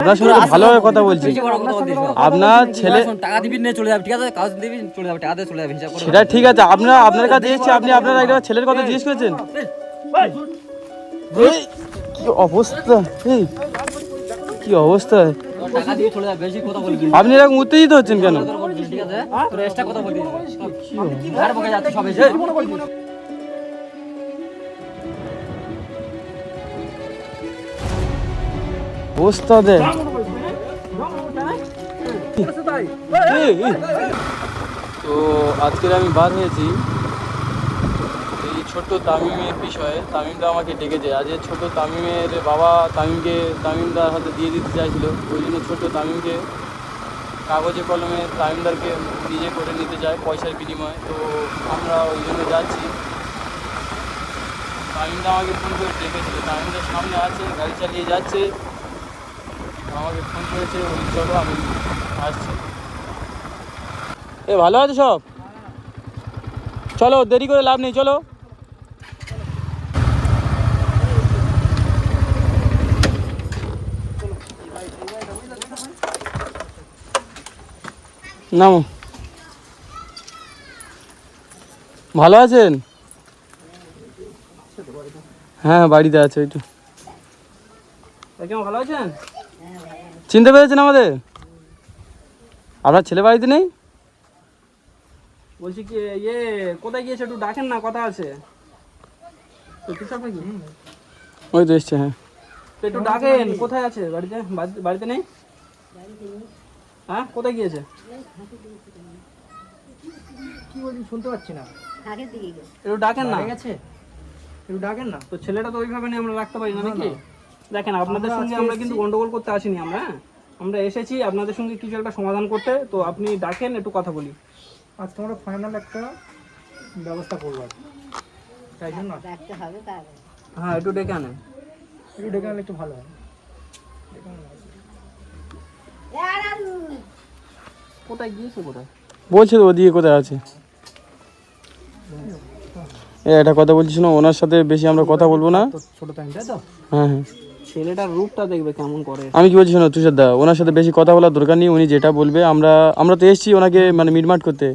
আপনার সঙ্গে ভালোভাবে কথা বলছি। আপনার ছেলে টাকা দিবি নিয়ে চলে যাবে ঠিক আছে? কাজ দিবি চলে যাবে টাকা দিয়ে চলে যাবে হিসাব সেটা ঠিক আছে। আপনার আপনার কাছে এসেছি আপনি আপনার একটা ছেলের কথা জিজ্ঞেস করেছেন। কি অবস্থা? এই কি অবস্থা। আপনি এরকম উত্তেজিত হচ্ছেন কেন? ঠিক আছে? কথা এই। তো আজকের আমি বার হয়েছি এই ছোট্ট তামিমের বিষয়ে। তামিমদা আমাকে ডেকেছে আজ ছোট তামিমের বাবা তামিমকে তামিমদার হাতে দিয়ে দিতে চাইছিল। ওই জন্য ছোট্ট তামিমকে কাগজে কলমে তামিমদারকে নিজে করে নিতে চায় পয়সার বিনিময়ে। তো আমরা ওই জন্য যাচ্ছি। তামিমদা আমাকে ফোন করে ডেকেছিল। তামিমদার সামনে আছে, গাড়ি চালিয়ে যাচ্ছে। আমাকে ফোন করেছে ওই চলো আমি আসছি। এ ভালো আছে সব? চলো দেরি করে লাভ নেই চলো। নামো। ভালো আছেন? হ্যাঁ বাড়িতে আছে একটু কেমন ভালো আছেন? চিনতে পেরেছেন আমাদের? আপনার ছেলে বাড়িতে নেই? বলছি কি ইয়ে কোথায় গিয়েছে একটু ডাকেন না কথা আছে। ওই তো এসছে হ্যাঁ। একটু ডাকেন কোথায় আছে? বাড়িতে? বাড়িতে- বাড়িতে নেই? হ্যাঁ কোথায় গিয়েছে? কি বলছি শুনতে পাচ্ছি না। একটু ডাকেন না। গেছে? একটু ডাকেন না। তো ছেলেটা তো ওইভাবে নিয়ে আমরা রাখতে পারি না নাকি? দেখেন আপনাদের সঙ্গে আমরা কিন্তু গন্ডগোল করতে আসিনি আমরা হ্যাঁ? আমরা এসেছি আপনাদের সঙ্গে কিছু একটা সমাধান করতে। তো আপনি ডাকেন একটু কথা বলি। আজকে আমরা ফাইনাল একটা ব্যবস্থা করব আর কি। তাই জন্য? তাহলে। হ্যাঁ একটু ডেকে আনেন। একটু ডেকে আনলে একটু ভালো হয়। কোথায় গিয়েছে কোথায়? বলছে তো ওদিকে কোথায় আছে। এ একটা কথা বলছিস না ওনার সাথে বেশি আমরা কথা বলব না। ছোট টাইম তাই তো? হ্যাঁ হ্যাঁ। ছেলেটার রূপটা দেখবে কেমন করে। আমি কি বলছি শোনো তুষার দা ওনার সাথে বেশি কথা বলার দরকার নেই উনি যেটা বলবে আমরা আমরা তো এসেছি ওনাকে মানে মিটমাট করতে।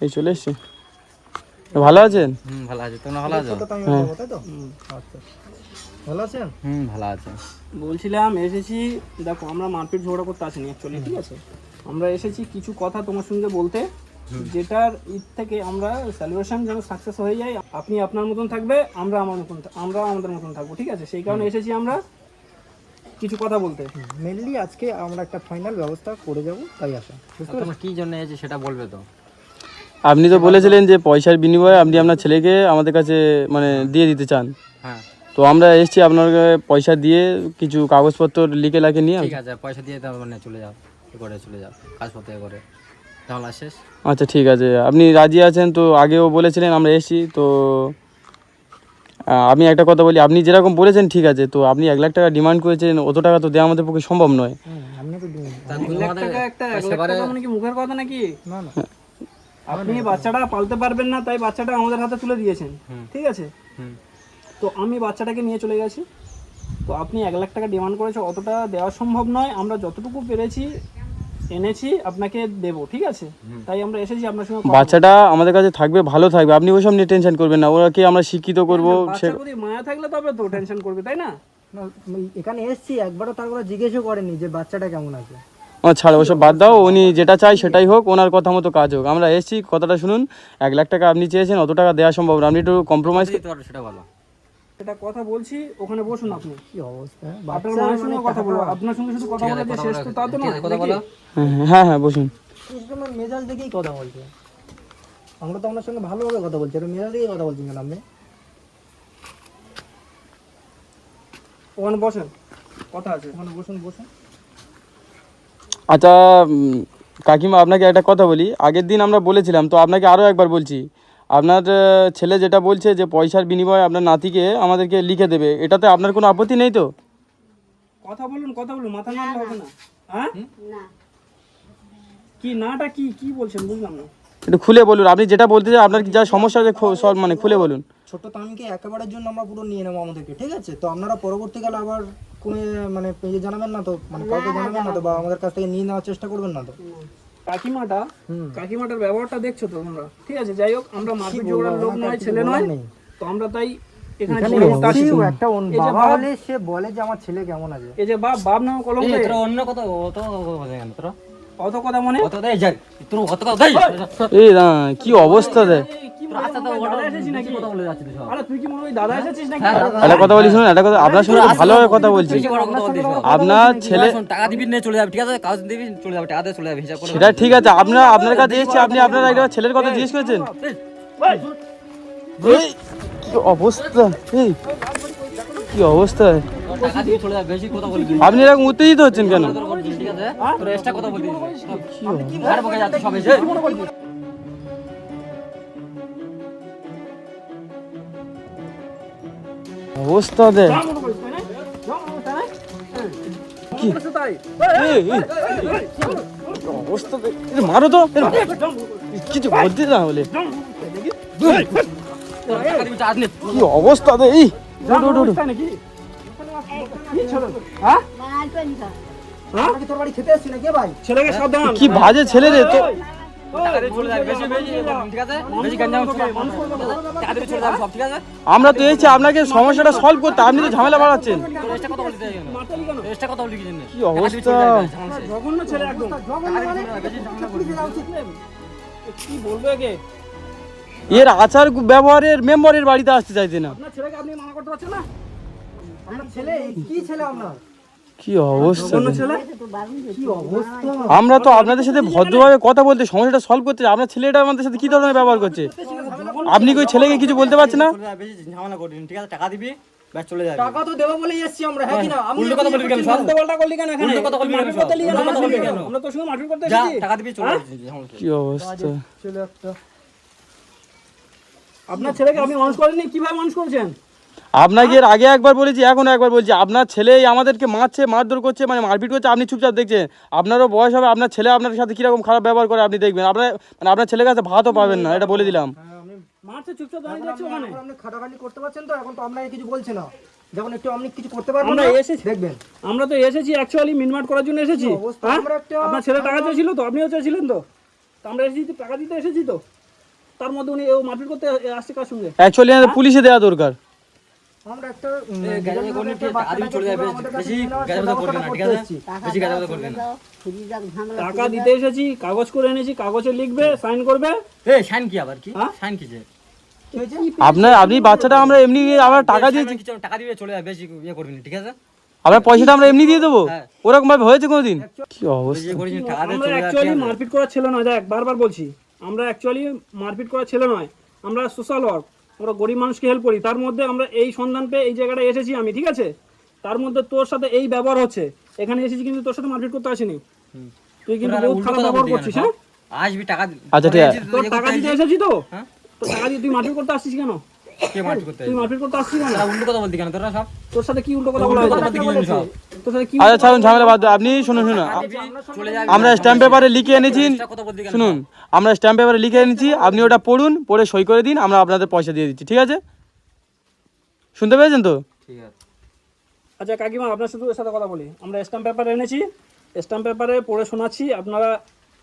এই চলে এসছি। ভালো আছেন? হুম ভালো আছে। তোমরা ভালো আছো? হ্যাঁ। তো? আচ্ছা। ভালো আছেন? হুম ভালো আছে। বলছিলাম এসেছি দেখো আমরা মারপিট ঝগড়া করতে আসিনি অ্যাকচুয়ালি ঠিক আছে? আমরা এসেছি কিছু কথা তোমার সঙ্গে বলতে। যেটার ঈদ থেকে আমরা সেলিব্রেশন যেন সাকসেস হয়ে যায় আপনি আপনার মতন থাকবে আমরা আমার মতন আমরা আমাদের মতন থাকব ঠিক আছে? সেই কারণে এসেছি আমরা কিছু কথা বলতে। মেনলি আজকে আমরা একটা ফাইনাল ব্যবস্থা করে যাব তাই আসা। বুঝতে তোমরা কি জন্য এসেছ সেটা বলবে তো? আপনি তো বলেছিলেন যে পয়সার বিনিময়ে আপনি আপনার ছেলেকে আমাদের কাছে মানে দিয়ে দিতে চান। হ্যাঁ। তো আমরা এসেছি আপনাকে পয়সা দিয়ে কিছু কাগজপত্র লিখে লাখে নিয়ে ঠিক আছে পয়সা দিয়ে তার মানে চলে যাও এ করে চলে যাও কাজপত্র এ করে। আচ্ছা ঠিক আছে। আপনি রাজি আছেন? তো আগেও বলেছিলেন আমরা এসেছি। তো আমি একটা কথা বলি আপনি যেরকম বলেছেন ঠিক আছে। তো আপনি এক লাখ টাকা ডিমান্ড করেছেন অত টাকা তো দেওয়া আমাদের পক্ষে সম্ভব নয়। আপনি তো দিন তা এক লাখ টাকা একটা এক লাখ টাকা মানে মুখের কথা নাকি? না না। আপনি বাচ্চাটা পালতে পারবেন না তাই বাচ্চাটা আমাদের হাতে তুলে দিয়েছেন। ঠিক আছে? তো আমি বাচ্চাটাকে নিয়ে চলে গেছি। তো আপনি এক লাখ টাকা ডিমান্ড করেছে অতটা দেওয়া সম্ভব নয়। আমরা যতটুকু পেরেছি এনেছি আপনাকে দেবো ঠিক আছে? তাই আমরা এসেছি আপনার সঙ্গে কথা বাচ্চাটা আমাদের কাছে থাকবে ভালো থাকবে। আপনি ওইসব নিয়ে টেনশন করবেন না ওরাকে আমরা শিক্ষিত করব? বলতে। সে বাচ্চার মায়া থাকলে তবে তো টেনশন করবে তাই না? এখানে এসেছি একবারও তার কথা জিজ্ঞেসও করেনি যে বাচ্চাটা কেমন আছে। ও ছাড় ওসব বাদ দাও উনি যেটা চাই সেটাই হোক ওনার কথা মতো কাজ হোক। আমরা এসেছি কথাটা শুনুন এক লাখ টাকা আপনি চেয়েছেন অত টাকা দেওয়া সম্ভব না। আপনি একটু কম্প্রোমাইজ দিতে পারো সেটা বলো এটা কথা বলছি ওখানে বসুন আপনি। কি অবস্থা? আপনার মায়ের সঙ্গে কথা বলব আপনার সঙ্গে শুধু কথা বলে যে শেষ তো তা তো না কথা বলো? হ্যাঁ হ্যাঁ বসুন। একদম মেজাজ দেখেই কথা বলছে। আমরা তো আপনার সঙ্গে ভালোভাবে কথা বলছি আর মেজাজ দেখেই কথা বলছেন কেন আপনি? ওখানে বসেন কথা আছে। ওখানে বসুন বসুন। আচ্ছা কাকিমা আপনাকে একটা কথা বলি। আগের দিন আমরা বলেছিলাম তো আপনাকে আরও একবার বলছি। আপনার ছেলে যেটা বলছে যে পয়সার বিনিময়ে আপনার নাতিকে আমাদেরকে লিখে দেবে এটাতে আপনার কোনো আপত্তি নেই তো? কথা বলুন কথা বলুন মাথা নাড়লে হবে না। হ্যাঁ? কি নাটা কি কি বলছেন বুঝলাম না। একটু খুলে বলুন আপনি যেটা বলতে চান আপনার কি যা সমস্যা আছে মানে খুলে বলুন। ছোট তামিমকে একেবারের জন্য আমরা পুরো নিয়ে নেব আমাদেরকে ঠিক আছে? তো আপনারা পরবর্তীকালে আবার কোনো মানে ইয়ে জানাবেন না তো? মানে কাউকে জানাবেন না তো? বা আমাদের কাছ থেকে নিয়ে নেওয়ার চেষ্টা করবেন না তো? কাকিমাটা কাকিমাটার ব্যবহারটা দেখছ তো তোমরা? ঠিক আছে যাই হোক আমরা মারপিট জোগাড় লোক নয় ছেলে নয় তো আমরা তাই এখানে এখানে ঝগড়া করতে আসি। এসেও একটা অন- এই যে বাবা বাপ- হলে সে বলে যে আমার ছেলে কেমন আছে। এই বাপ বাপ কলম অন্য কথা অত কথা কেন তোরা? অত কথা মনে? দেয় দেয় কি অবস্থা দেখ হয়, নাকি? কথা বলে যাচ্ছিস সব। আরে তুই কি মনে হয় দাদা এসেছিস নাকি? একটা কথা একটা কথা আপনার সঙ্গে ভালোভাবে কথা বলছি। আপনার ছেলে টাকা দিবি নিয়ে চলে যাবে ঠিক আছে? কাজ দিবি চলে যাবে টাকা দিয়ে চলে যাবে হিসাব সেটা ঠিক আছে আপনার আপনার কাছে এসেছি আপনি আপনার একটা ছেলের কথা জিজ্ঞেস করেছেন। কি অবস্থা? এই কি অবস্থা? টাকা দিয়ে চলে যাবে বেশি কথা বলবি। না। আপনি এরকম উত্তেজিত হচ্ছেন কেন? কথা অবস্থা কি কি? অবস্থা মারো তো কিছু বলতে না বলে নে কি অবস্থা দেখ এই হ্যাঁ? কি বাজে ছেলে রে তো আমরা তো এসেছি আপনাকে সমস্যাটা সলভ করতে আপনি তো ঝামেলা বাড়াচ্ছেন। কি অবস্থা? কি বলবে এর আচার ব্যবহারের মেম্বারের বাড়িতে আসতে চাইছে না। ছেলেকে আপনি মানা করতে পারছেন না? ছেলে কি ছেলে আপনার কি অবস্থা? অন্য ছেলে? কি আমরা তো আপনাদের সাথে ভদ্রভাবে কথা বলতে সমস্যাটা সলভ করতে আপনার ছেলেটা আমাদের সাথে কি ধরনের ব্যবহার করছে? আপনি কি ওই ছেলেকে কিছু বলতে পারছেন না? চলে যাবে ঝামেলা করবি ঠিক আছে? টাকা দিবি ব্যাস চলে যাবে। টাকা তো দেবো বলে এসছি আমরা হ্যাঁ কথা বলবি কেন সব উল্টো করলি কেন এখানে? উল্টো কথা বলবি কেন মারপিট সব? করতে কথা বলবি কেন? আমরা তোর সঙ্গে মারপিট করতে এসেছি টাকা দিবি চলে কি অবস্থা? ছেলে একটা আপনার ছেলেকে আপনি মানুষ করেননি? কীভাবে মানুষ করেছেন? আপনাকে এর আগে একবার বলেছি এখন একবার বলছি আপনার ছেলে আমাদেরকে মারছে মারধর করছে মানে মারপিট করছে আপনি চুপচাপ দেখছেন। আপনারও বয়স হবে আপনার ছেলে আপনার সাথে কীরকম খারাপ ব্যবহার করে আপনি দেখবেন। আপনার মানে আপনার ছেলের কাছে ভাতও পাবেন না এটা বলে দিলাম। মারছে চুপচাপ দাঁড়িয়ে যাচ্ছে ওখানে। আপনি খাটাখাটি করতে পারছেন তো এখন তো আপনাকে কিছু বলছে না। যখন একটু আপনি কিছু করতে পারবেন আমরা না, এসেছি। দেখবেন। আমরা তো এসেছি অ্যাকচুয়ালি মিনমাট করার জন্য এসেছি। হ্যাঁ? আপনার ছেলে টাকা চেয়েছিল তো আপনিও চেয়েছিলেন তো? তো আমরা এসেছি টাকা দিতে এসেছি তো? তার মধ্যে উনি ও মারপিট করতে আসছে কার সঙ্গে? অ্যাকচুয়ালি পুলিশে দেওয়া দরকার। আমরা একটা গাড়ি করে একটা টাকা চলে যাবে বেশি গাড়ি ব্যবস্থাটা করবে না ঠিক আছে। বেশি গাড়ি করবে না। টাকা দিতে এসেছি কাগজ করে এনেছি কাগজে লিখবে সাইন করবে। শাইন কি আবার কি? হ্যাঁ? শাইন কি যে? আপনার আপনি বাচ্চাটা আমরা এমনি আমরা টাকা কিছু টাকা দিবে চলে যাবে বেশি ইয়ে করবি ঠিক আছে? আপনার পয়সাটা আমরা এমনি দিয়ে দেবো? হ্যাঁ। ওরকম ভাবে হয়েছে কোনোদিন? কি অবস্থা? দিয়ে আমরা অ্যাকচুয়ালি মারপিট করার ছেলে নয় দেখ বারবার বলছি। আমরা অ্যাকচুয়ালি মারপিট করার ছেলে নয় আমরা সোশ্যাল ওয়ার্ক আমরা গরিব মানুষকে হেল্প করি তার মধ্যে আমরা এই সন্ধান পেয়ে এই জায়গাটায় এসেছি আমি ঠিক আছে? তার মধ্যে তোর সাথে এই ব্যবহার হচ্ছে এখানে এসেছি কিন্তু তোর সাথে মারপিট করতে আসিনি। তুই কিন্তু বহুত খারাপ ব্যবহার করছিস হ্যাঁ? আসবি টাকা আচ্ছা, ঠিক আছে। তোর টাকা দিতে এসেছি তো? হ্যাঁ? তোর টাকা দিয়ে তুই মারপিট করতে আসছিস কেন? কে মারপিট করতে তুই মারপিট করতে আসছিস কেন? উল্টো কথা বলতি কেন? তোরা সব তোর সাথে কি উল্টো কথা বলা হয়েছে? আচ্ছা ছাড়ুন ঝামেলা বাদ আপনি শুনুন শুনুন। যাবে আমরা স্ট্যাম্প পেপারে লিখে এনেছি। কেন শুনুন আমরা স্ট্যাম্প পেপারে লিখে এনেছি। আপনি ওটা পড়ুন পড়ে সই করে দিন আমরা আপনাদের পয়সা দিয়ে দিচ্ছি ঠিক আছে? শুনতে পেয়েছেন তো? ঠিক আছে। আচ্ছা কাকিমা আপনার সাথে সাথে কথা বলি। আমরা স্ট্যাম্প পেপার এনেছি। স্ট্যাম্প পেপারে পড়ে শোনাচ্ছি। আপনারা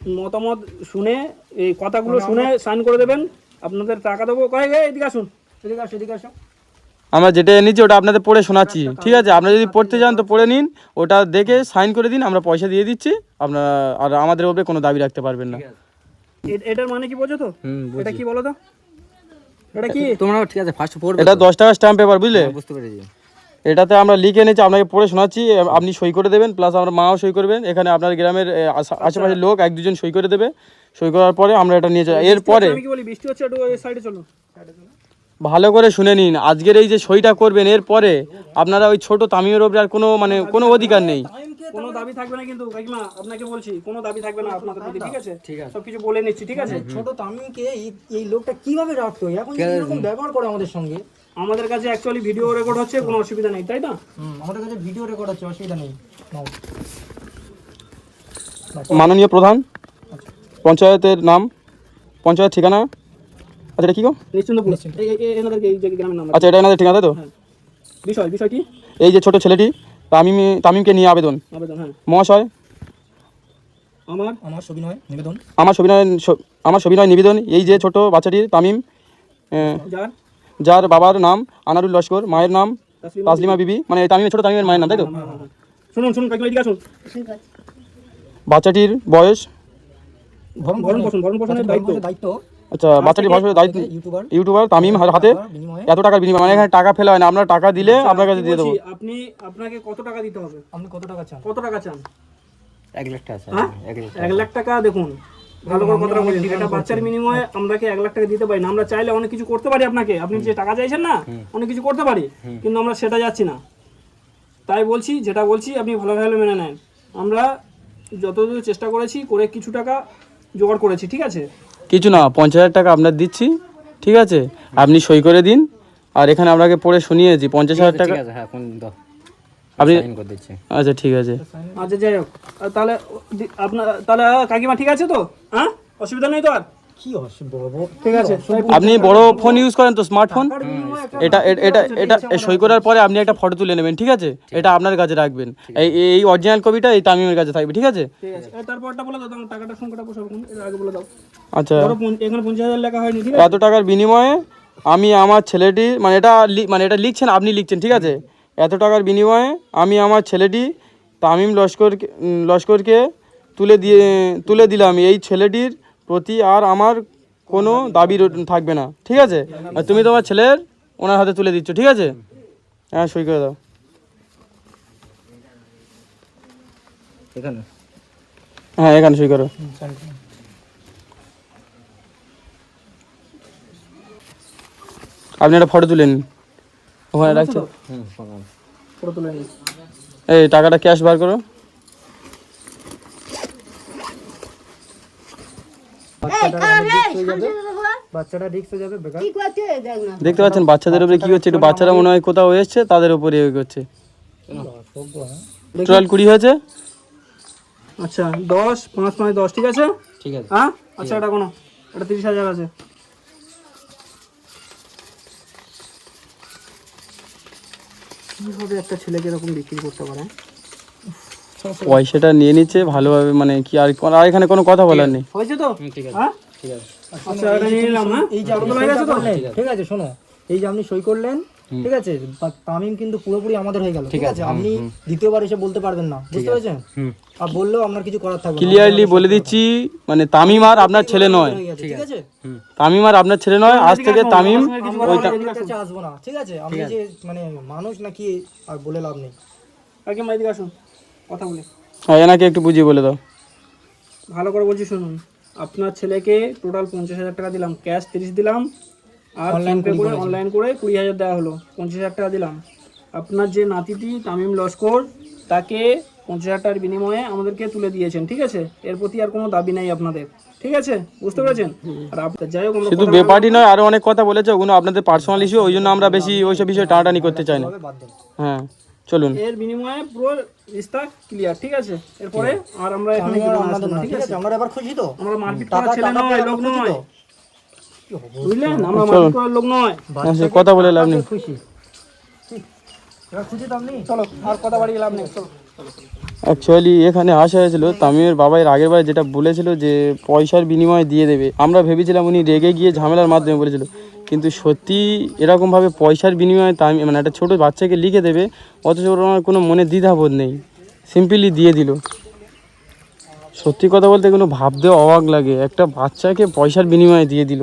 মতামত শুনে এই কথাগুলো শুনে সাইন করে দেবেন। আপনাদের টাকা দেবো। কয়ে গে এদিকে আসুন। এদিকে আসো এদিকে আসো আমরা যেটা এনেছি ওটা আপনাদের পড়ে শোনাচ্ছি। ঠিক আছে? আপনারা যদি পড়তে চান তো পড়ে নিন ওটা দেখে সাইন করে দিন আমরা পয়সা দিয়ে দিচ্ছি আপনারা আর আমাদের উপরে কোনো দাবি রাখতে পারবেন না। এটার মানে কি বোঝো তো? এটা কি বলো তো? এটা কি? তোমরা ঠিক আছে ফার্স্ট পড়বে এটা দশ টাকা স্ট্যাম্প পেপার বুঝলে? বুঝতে পেরেছি। এটাতে আমরা লিখে এনেছি আপনাকে পড়ে শোনাচ্ছি আপনি সই করে দেবেন প্লাস আমার মাও সই করবেন। এখানে আপনার গ্রামের আশেপাশের লোক এক দুজন সই করে দেবে। সই করার পরে আমরা এটা নিয়ে যাই। এরপরে আমি কি বলি বৃষ্টি হচ্ছে একটু সাইডে চলো। ভালো করে শুনে নিন। আজকের এই যে সইটা করবেন এরপরে আপনারা ওই ছোট তামিমের ওপরে আর কোনো মানে কোনো অধিকার নেই। কোনো দাবি থাকবে না কিন্তু কাকিমা আপনাকে বলছি কোনো দাবি থাকবে না আপনাদের প্রতি ঠিক আছে? ঠিক আছে। সবকিছু বলে নিচ্ছি ঠিক আছে? ছোট তামিমকে এই- এই লোকটা কীভাবে রাখতো এখন এরকম ব্যবহার করে আমাদের সঙ্গে? আমাদের কাছে অ্যাকচুয়ালি ভিডিও রেকর্ড হচ্ছে কোনো অসুবিধা নেই তাই না? আমাদের কাছে ভিডিও রেকর্ড আছে অসুবিধা নেই। মাননীয় প্রধান পঞ্চায়েতের নাম পঞ্চায়েত ঠিকানা আচ্ছা এটা কি গো? নিশ্চিন্তপুর। এই এই- এই এনাদেরকে এই গ্রামের নাম আচ্ছা এটা এনাদের ঠিকানা তো? বিষয় বিষয় কি এই যে ছোট ছেলেটি তামিম তামিমকে নিয়ে আবেদন। আবেদন হ্যাঁ। মহাশয়? আমার? আমার সবিনয় নিবেদন। আমার সবিনয় আমার সবিনয় নিবেদন। এই যে ছোট বাচ্চাটির তামিম যার? যার বাবার নাম আনারুল লস্কর মায়ের নাম তাসলিমা বিবি। মানে তামিমের ছোট তামিমের মায়ের নাম তাই তো? শুনুন শুনুন কাকিমা এদিকে আসুন। বাচ্চাটির বয়স? ভরণ পোষণ ভরণ পোষণের দায়িত্ব। দায়িত্ব। আচ্ছা বাচ্চাটির বয়স দায়িত্ব ইউটিউবার ইউটিউবার তামিম হাতে। এত টাকার বিনিময় মানে এখানে টাকা ফেলা হয় না আপনার টাকা দিলে আপনার কাছে দিয়ে দেবো। আপনি আপনাকে কত টাকা দিতে হবে? আপনি কত টাকা চান? কত টাকা চান? এক লাখ টাকা হ্যাঁ? এক লাখ টাকা। দেখুন ভালো করে কথাটা বলুন একটা বাচ্চার বিনিময়ে আমরাকে এক লাখ টাকা দিতে পারি না আমরা চাইলে অনেক কিছু করতে পারি আপনাকে আপনি যে টাকা চাইছেন না অনেক কিছু করতে পারি কিন্তু আমরা সেটা যাচ্ছি না। তাই বলছি যেটা বলছি আপনি ভালো ভালো মেনে নেন। আমরা যতদূর চেষ্টা করেছি করে কিছু টাকা জোগাড় করেছি ঠিক আছে? কিছু না পঞ্চাশ হাজার টাকা আপনার দিচ্ছি ঠিক আছে? আপনি সই করে দিন আর এখানে আপনাকে পড়ে শুনিয়েছি পঞ্চাশ হাজার টাকা ঠিক আছে হ্যাঁ আপনি সাইন করে দিচ্ছি। আচ্ছা ঠিক আছে। আচ্ছা যাই হোক। আর তাহলে আপনার তাহলে কাকিমা ঠিক আছে তো? হ্যাঁ? অসুবিধা নেই তো আর? আপনি বড় ফোন ইউজ করেন তো স্মার্টফোন এটা এটা এটা সই করার পরে আপনি একটা ফটো তুলে নেবেন ঠিক আছে? এটা আপনার কাছে রাখবেন। এই এই অরিজিনাল কপিটা এই তামিমের কাছে থাকবে ঠিক আছে? আচ্ছা। এত টাকার বিনিময়ে আমি আমার ছেলেটি মানে এটা মানে এটা লিখছেন আপনি লিখছেন ঠিক আছে? এত টাকার বিনিময়ে আমি আমার ছেলেটি তামিম লস্কর লস্করকে তুলে দিয়ে তুলে দিলাম। এই ছেলেটির প্রতি আর আমার কোনো দাবি থাকবে না ঠিক আছে? আর তুমি তোমার ছেলের ওনার হাতে তুলে দিচ্ছ ঠিক আছে? হ্যাঁ সই করে দাও। এখানে? হ্যাঁ এখানে সই করো। আপনি একটা ফটো তুলে নিন। ওখানে রাখছো। হুম শোনান পুরো তুলে নিই এই টাকাটা ক্যাশ বার করো। বাচ্চাটা রিক্স হয়ে যাবে। বেকার। দেখতে পাচ্ছেন বাচ্চাদের উপরে কি হচ্ছে? একটু বাচ্চারা মনে হয় কোথাও এসছে তাদের উপরে এ করছে। টোটাল কুড়ি হয়েছে? আচ্ছা দশ পাঁচ পাঁচ দশ ঠিক আছে? ঠিক আছে। হ্যাঁ? আচ্ছা এটা কোনো এটা তিরিশ হাজার আছে। কীভাবে একটা ছেলেকে এরকম বিক্রি করতে পারে? পয়সাটা নিয়ে নিচ্ছে ভালোভাবে মানে কি আর আর এখানে কোনো কথা বলার নেই। হয়েছে তো? ঠিক আছে হ্যাঁ? ঠিক আছে। আচ্ছা এটা নিয়ে নিলাম হ্যাঁ? এই যে আপনি সই করলেন, ঠিক আছে। শোনো এই যে আপনি সই করলেন ঠিক আছে তামিম কিন্তু পুরোপুরি আমাদের হয়ে গেল ঠিক আছে আপনি দ্বিতীয়বার এসে বলতে পারবেন না বুঝতে পেরেছেন? আর বললেও আপনার কিছু করার থাকবে ক্লিয়ারলি বলে দিচ্ছি মানে তামিম আর আপনার ছেলে নয়। ঠিক আছে। তামিম আর আপনার ছেলে নয় আজ থেকে তামিম কাছে আসব না ঠিক আছে। আপনি যে মানে মানুষ নাকি আর বলে লাভ নেই। মাইদিকে আসুন। কথা বলি। হ্যাঁ এনাকে একটু বুঝিয়ে বলে দাও। ভালো করে বলছি শুনুন। আপনার ছেলেকে টোটাল পঞ্চাশ হাজার টাকা দিলাম। ক্যাশ তিরিশ দিলাম। আর অনলাইন করে অনলাইন করে কুড়ি হাজার দেওয়া হলো। পঞ্চাশ হাজার টাকা দিলাম। আপনার যে নাতিটি তামিম লস্কর তাকে পঞ্চাশ হাজার টাকার বিনিময়ে আমাদেরকে তুলে দিয়েছেন ঠিক আছে? এর প্রতি আর কোনো দাবি নেই আপনাদের। ঠিক আছে? বুঝতে পেরেছেন? আর আপনার যাই হোক আমরা শুধু বেপার্টি নয় আরও অনেক কথা বলেছে। ওগুলো আপনাদের পার্সোনাল ইস্যু ওই জন্য আমরা বেশি ওইসব বিষয়ে টানাটানি করতে চাই না। হ্যাঁ। চলুন। এর বিনিময়ে পুরো রিস্তা ক্লিয়ার ঠিক আছে? এরপরে আর আমরা এখানে ঠিক আছে আমরা এবার খুশি তো। আমরা মারপিট টাকা ছেলে নয় লোক নয়? বুঝলেন? আমরা মারপিট করার লোক নয়। হ্যাঁ, কথা বলে লাভ নেই। খুশি। ঠিক। এবার খুশি তো আপনি? চলো আর কথা বাড়িয়ে লাভ নেই। চলো। অ্যাকচুয়ালি এখানে আসা হয়েছিল তামিমের বাবা এর আগের বার যেটা বলেছিল যে পয়সার বিনিময়ে দিয়ে দেবে। আমরা ভেবেছিলাম উনি রেগে গিয়ে ঝামেলার মাধ্যমে বলেছিল। কিন্তু সত্যি এরকমভাবে পয়সার বিনিময়ে তাই মানে একটা ছোটো বাচ্চাকে লিখে দেবে, অথচ ওর আমার কোনো মনে দ্বিধাবোধ নেই। সিম্পলি দিয়ে দিল। সত্যি কথা বলতে কোনো ভাবতেও অবাক লাগে। একটা বাচ্চাকে পয়সার বিনিময়ে দিয়ে দিল।